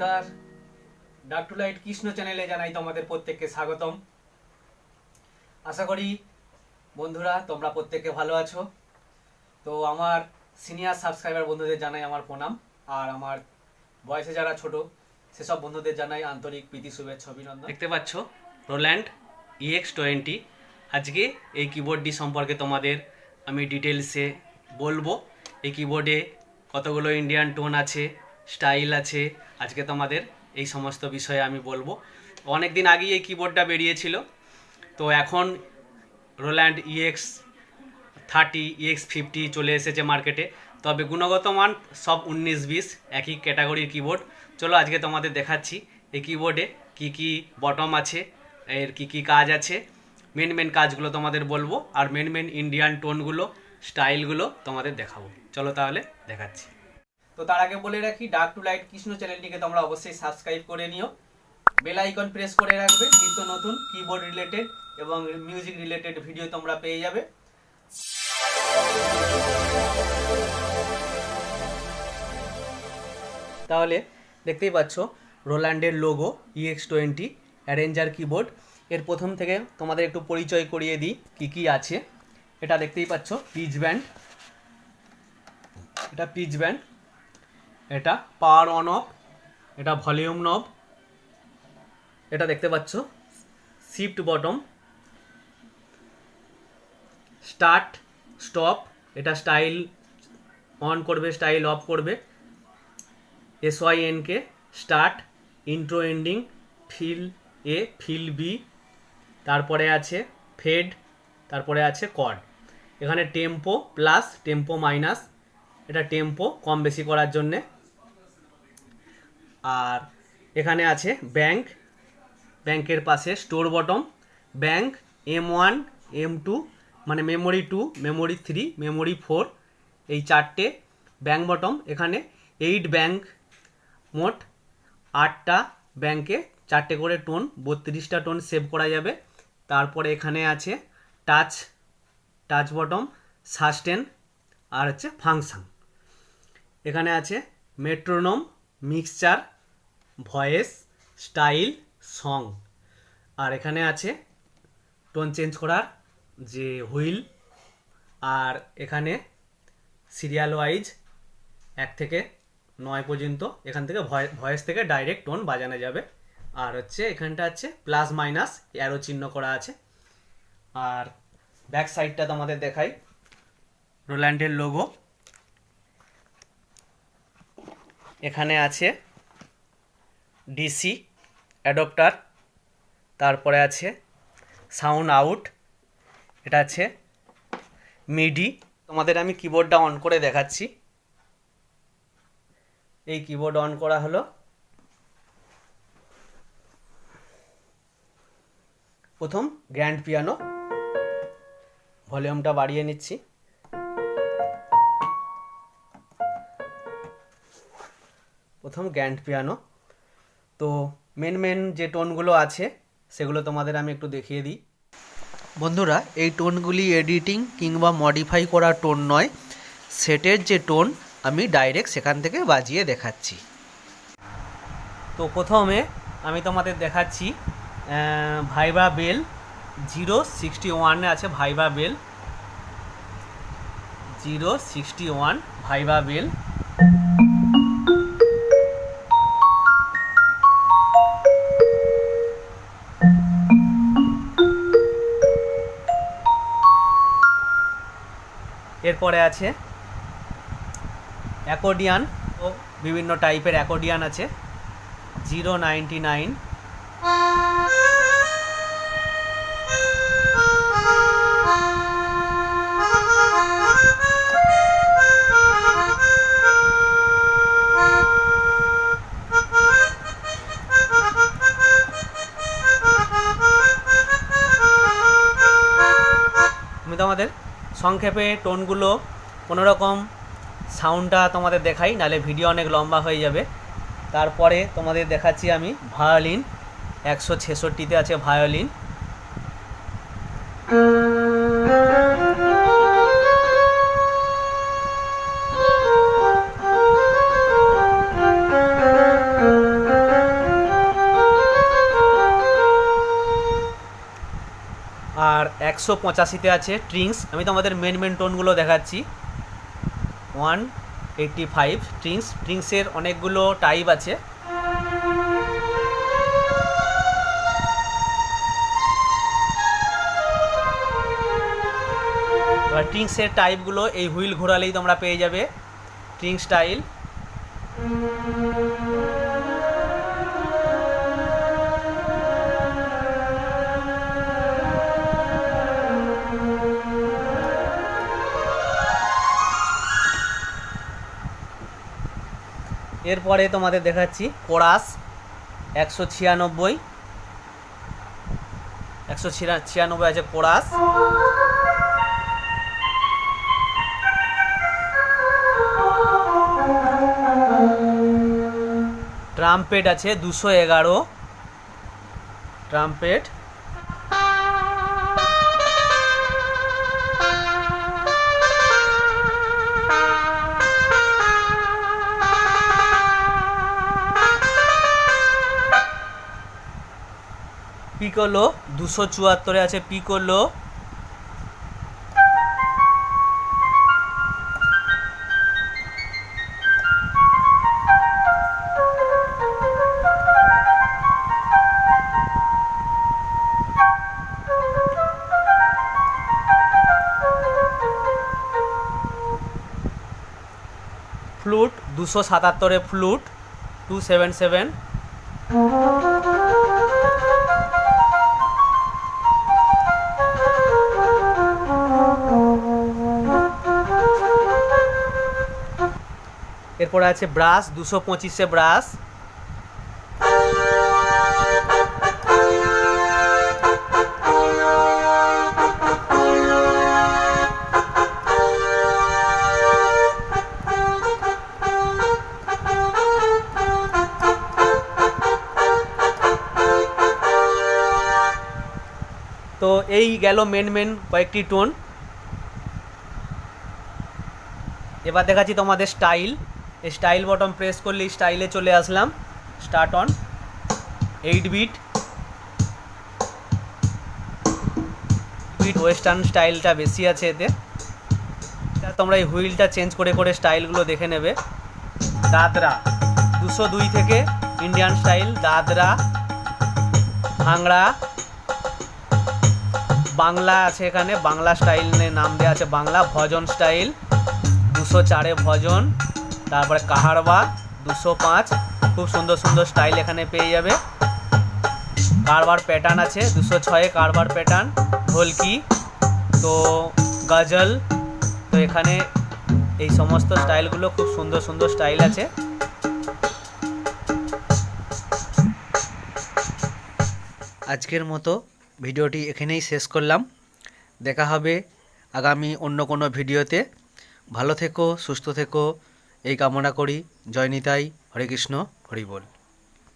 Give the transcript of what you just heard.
নমস্কার। ডাক two light Krishna চ্যানেলে জানাই তোমাদের প্রত্যেককে স্বাগতম। আশা করি বন্ধুরা তোমরা প্রত্যেকে ভালো আছো। তো আমার সিনিয়র সাবস্ক্রাইবার বন্ধুদের জানাই আমার প্রণাম। আর আমার বয়সে যারা ছোট, সেসব বন্ধুদের জানাই আন্তরিক প্রীতি, শুভেচ্ছা, অভিনন্দন। দেখতে পাচ্ছ রোল্যান্ড ইএক্স টোয়েন্টি আজকে এই কিবোর্ডটি সম্পর্কে তোমাদের আমি ডিটেলসে বলব। এই কিবোর্ডে কতগুলো ইন্ডিয়ান টোন আছে স্টাইল আছে। আজকে তোমাদের এই সমস্ত বিষয়ে আমি বলব। অনেক দিন আগেই এই কিবোর্ডটা বেরিয়েছিল। তো এখন Roland EX thirty EX fifty চলে এসেছে মার্কেটে তবে গুণগত মান সব উনিশ বিশ, একই ক্যাটাগরির কিবোর্ড চলো আজকে তোমাদের দেখাচ্ছি এই কিবোর্ডে কি কি বটম আছে, এর কি কি কাজ আছে। মেন মেন কাজগুলো তোমাদের বলব। আর মেন মেন ইন্ডিয়ান টোনগুলো স্টাইলগুলো তোমাদের দেখাবো। চলো তাহলে দেখাচ্ছি। তো তার আগে বলে রাখি ডার্ক টু লাইট কৃষ্ণ চ্যানেলটিকে তোমরা অবশ্যই সাবস্ক্রাইব করে নিও। বেল আইকন প্রেস করে রাখবে, নিত্য নতুন কিবোর্ড রিলেটেড এবং মিউজিক রিলেটেড ভিডিও তোমরা পেয়ে যাবে। তাহলে দেখতেই পাচ্ছ রোল্যান্ডের logo EX twenty arranger keyboard এর প্রথম থেকে তোমাদের একটু পরিচয় করিয়ে দিই, কী কী আছে। এটা দেখতেই পাচ্ছ পিচ ব্যান্ড এটা পিচ ব্যান্ড এটা পাওয়ার অন অফ এটা ভলিউম নব এটা দেখতে পাচ্ছ শিফট বটম স্টার্ট স্টপ এটা স্টাইল অন করবে স্টাইল অফ করবে S Y N K start intro ending fill A fill B তারপরে আছে ফেড তারপরে আছে কর্ড এখানে টেম্পো প্লাস টেম্পো মাইনাস এটা টেম্পো কম বেশি করার জন্যে আর এখানে আছে ব্যাংক ব্যাংকের পাশে store button bank M one M two মানে memory two memory three memory four এই চারটে ব্যাংক বটম এখানে এইট ব্যাংক মোট আটটা ব্যাংকে চারটে করে টোন বত্রিশটা টোন সেভ করা যাবে। তারপরে এখানে আছে টাচ টাচ বটম সাস্টেন আর হচ্ছে ফাংশন এখানে আছে metronome mixture, voice, style, song. আর এখানে আছে টোন চেঞ্জ করার যে হুইল, আর এখানে সিরিয়াল ওয়াইজ এক থেকে নয় পর্যন্ত, এখান থেকে ভয়েস থেকে ডাইরেক্ট টোন বাজানো যাবে। আর হচ্ছে এখানটা হচ্ছে প্লাস মাইনাস, অ্যারো চিহ্ন করা আছে। আর ব্যাক সাইডটা তোমাদের দেখাই। রোল্যান্ডের লোগো। এখানে আছে ডিসি, অ্যাডপ্টার, তারপরে আছে সাউন্ড আউট, এটা আছে মিডি। তোমাদের আমি কিবোর্ডটা অন করে দেখাচ্ছি। এই কিবোর্ড অন করা হলো। প্রথম গ্র্যান্ড পিয়ানো ভলিউমটা বাড়িয়ে নিচ্ছি। প্রথম গ্র্যান্ড পিয়ানো। তো মেন মেন যে টোনগুলো আছে, সেগুলো তোমাদের আমি একটু দেখিয়ে দিই। বন্ধুরা, এই টোনগুলি এডিটিং কিংবা মডিফাই করা টোন নয়। সেটের যে টোন, আমি ডাইরেক্ট সেখান থেকে বাজিয়ে দেখাচ্ছি। তো প্রথমে আমি তোমাদের দেখাচ্ছি ভাইবা বেল জিরো সিক্সটি ওয়ানে আছে ভাইবা বেল। জিরো সিক্সটি ওয়ান ভাইবা বেল। এরপরে আছে। অ্যাকোডিয়ান ও বিভিন্ন টাইপের অ্যাকোডিয়ান আছে। জিরো নাইনটি নাইন সংক্ষেপে টোনগুলো কোনো রকম সাউন্ডটা তোমাদের দেখাই, নাহলে ভিডিও অনেক লম্বা হয়ে যাবে। তারপরে তোমাদের দেখাচ্ছি আমি ভায়োলিন, একশো ছেষট্টিতে আছে ভায়োলিন। একশো পঁচাশিতে আছে ট্রিংস আমি তোমাদের মেন মেন টোনগুলো দেখাচ্ছি। ওয়ান এইটটি ফাইভ ট্রিংস ট্রিংসের অনেকগুলো টাইপ আছে। ট্রিংসের টাইপগুলো এই হুইল ঘোরালেই তোমরা পেয়ে যাবে। ট্রিং স্টাইল এরপরে তোমাদের দেখাচ্ছি কোরাস একশো ছিয়ানব্বই। একশো ছিয়ানব্বই আছে কোরাস। ট্রাম্পেট আছে দুশো এগারো। ট্রাম্পেট পিকোলো দুশো চুয়াত্তরে আছে পিকোলো ফ্লুট দুশো সাতাত্তরে ফ্লুট টু সেভেন সেভেন। এরপরে আছে ব্রাশ, দুশো পঁচিশে ব্রাশ। তো এই গেল মেন মেন কয়েকটি টোন এবার দেখাচ্ছি তোমাদের স্টাইল স্টাইল বটম প্রেস করলে স্টাইলে চলে আসলাম। Start on eight beat beat western স্টাইলটা বেশি আছে এতে। তোমরা এই হুইলটা চেঞ্জ করে করে স্টাইলগুলো দেখে নেবে। দাদরা, দুশো দুই থেকে ইন্ডিয়ান স্টাইল দাদরা, ভাংড়া, বাংলা আছে এখানে, বাংলা স্টাইল নাম দেওয়া আছে বাংলা, ভজন স্টাইল দুশো চারে ভজন। তারপরে কাহারবা, দুশো পাঁচ। খুব সুন্দর সুন্দর স্টাইল এখানে পেয়ে যাবে। কারবার প্যাটার্ন আছে, দুশো ছয়ে কারবার প্যাটার্ন ঢোলকি, তো গজল, তো এখানে এই সমস্ত স্টাইলগুলো খুব সুন্দর সুন্দর স্টাইল আছে। আজকের মতো ভিডিওটি এখানেই শেষ করলাম। দেখা হবে আগামী অন্য কোনো ভিডিওতে। ভালো থেকো, সুস্থ থেকো। এই কামনা করি। জয় নিতাই। হরে কৃষ্ণ। হরি বল।